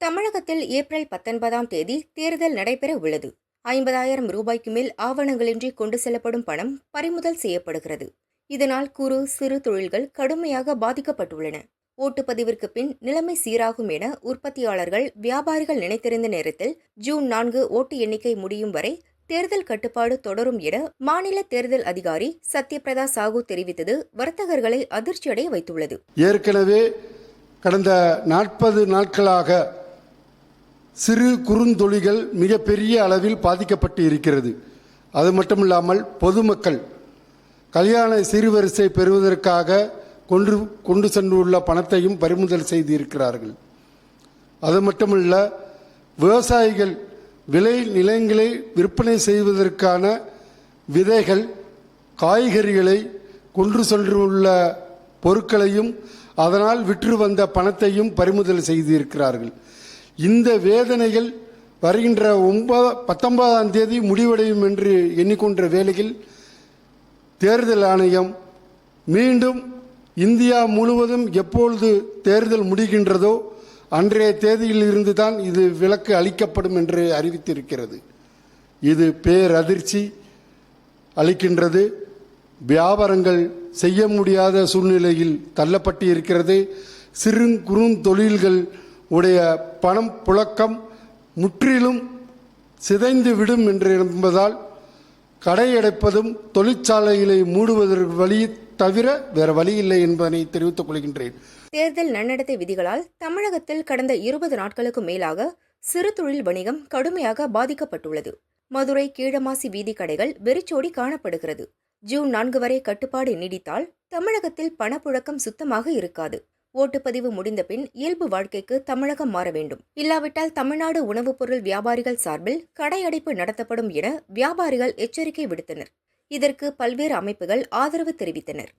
தமிழகத்தில் ஏப்ரல் பத்தொன்பதாம் தேதி தேர்தல் நடைபெற உள்ளது ஐம்பதாயிரம் ரூபாய்க்கு மேல் ஆவணங்களின்றி கொண்டு செல்லப்படும் பணம் பறிமுதல் செய்யப்படுகிறது. இதனால் குறு சிறு தொழில்கள் கடுமையாக பாதிக்கப்பட்டுள்ளன. ஓட்டுப்பதிவிற்கு பின் நிலைமை சீராகும் என உற்பத்தியாளர்கள் வியாபாரிகள் நினைத்திருந்த நேரத்தில் ஜூன் நான்கு ஓட்டு எண்ணிக்கை முடியும் வரை தேர்தல் கட்டுப்பாடு தொடரும் என மாநில தேர்தல் அதிகாரி சத்யபிரதா சாகு தெரிவித்தது வர்த்தகர்களை அதிர்ச்சியடைய வைத்துள்ளது. ஏற்கனவே கடந்த நாற்பது நாட்களாக சிறு குறுந்தொழில்கள் மிகப்பெரிய அளவில் பாதிக்கப்பட்டு இருக்கிறது. அது மட்டும் இல்லாமல் பொதுமக்கள் கல்யாண சீர்வரிசை பெறுவதற்காக கொண்டு கொண்டு சென்றுள்ள பணத்தையும் பறிமுதல் செய்திருக்கிறார்கள். அது மட்டுமல்ல விவசாயிகள் விளை நிலங்களை விற்பனை செய்வதற்கான விதைகள் காய்கறிகளை கொன்று சென்றுள்ள பொருட்களையும் அதனால் விற்று வந்த பணத்தையும் பறிமுதல் செய்திருக்கிறார்கள். இந்த வேதனைகள் வருகின்ற ஒன்பது பத்தொன்பதாம் தேதி முடிவடையும் என்று எண்ணிக்கொண்ட வேளையில் தேர்தல் ஆணையம் மீண்டும் இந்தியா முழுவதும் எப்பொழுது தேர்தல் முடிகின்றதோ அன்றைய தேதியில் இருந்து தான் இது விலக்கு அளிக்கப்படும் என்று அறிவித்திருக்கிறது. இது பேரதிர்ச்சி அளிக்கின்றது. வியாபாரங்கள் செய்ய முடியாத சூழ்நிலையில் தள்ளப்பட்டு இருக்கிறது சிறு குறுந்தொழில்கள் உடைய பணம் புழக்கம் முற்றிலும் சிதைந்து விடும் என்று என்பதால் கடையடைப்பதும் தொழிற்சாலைகளை மூடுவதற்கு வழி தவிர வேறு வழி இல்லை என்பதனை தெரிவித்துக் கொள்கின்றேன். தேர்தல் நன்னடத்தை விதிகளால் தமிழகத்தில் கடந்த இருபது நாட்களுக்கு மேலாக சிறு தொழில் வணிகம் கடுமையாக பாதிக்கப்பட்டுள்ளது. மதுரை கீழமாசி வீதி கடைகள் வெறிச்சோடி காணப்படுகிறது. ஜூன் நான்கு வரை கட்டுப்பாடு நீடித்தால் தமிழகத்தில் பணப்புழக்கம் சுத்தமாக இருக்காது. ஓட்டுப்பதிவு முடிந்த பின் இயல்பு வாழ்க்கைக்கு தமிழகம் மாற வேண்டும். இல்லாவிட்டால் தமிழ்நாடு உணவுப் பொருள் வியாபாரிகள் சார்பில் கடையடைப்பு நடத்தப்படும் என வியாபாரிகள் எச்சரிக்கை விடுத்தனர். இதற்கு பல்வேறு அமைப்புகள் ஆதரவு தெரிவித்தனர்.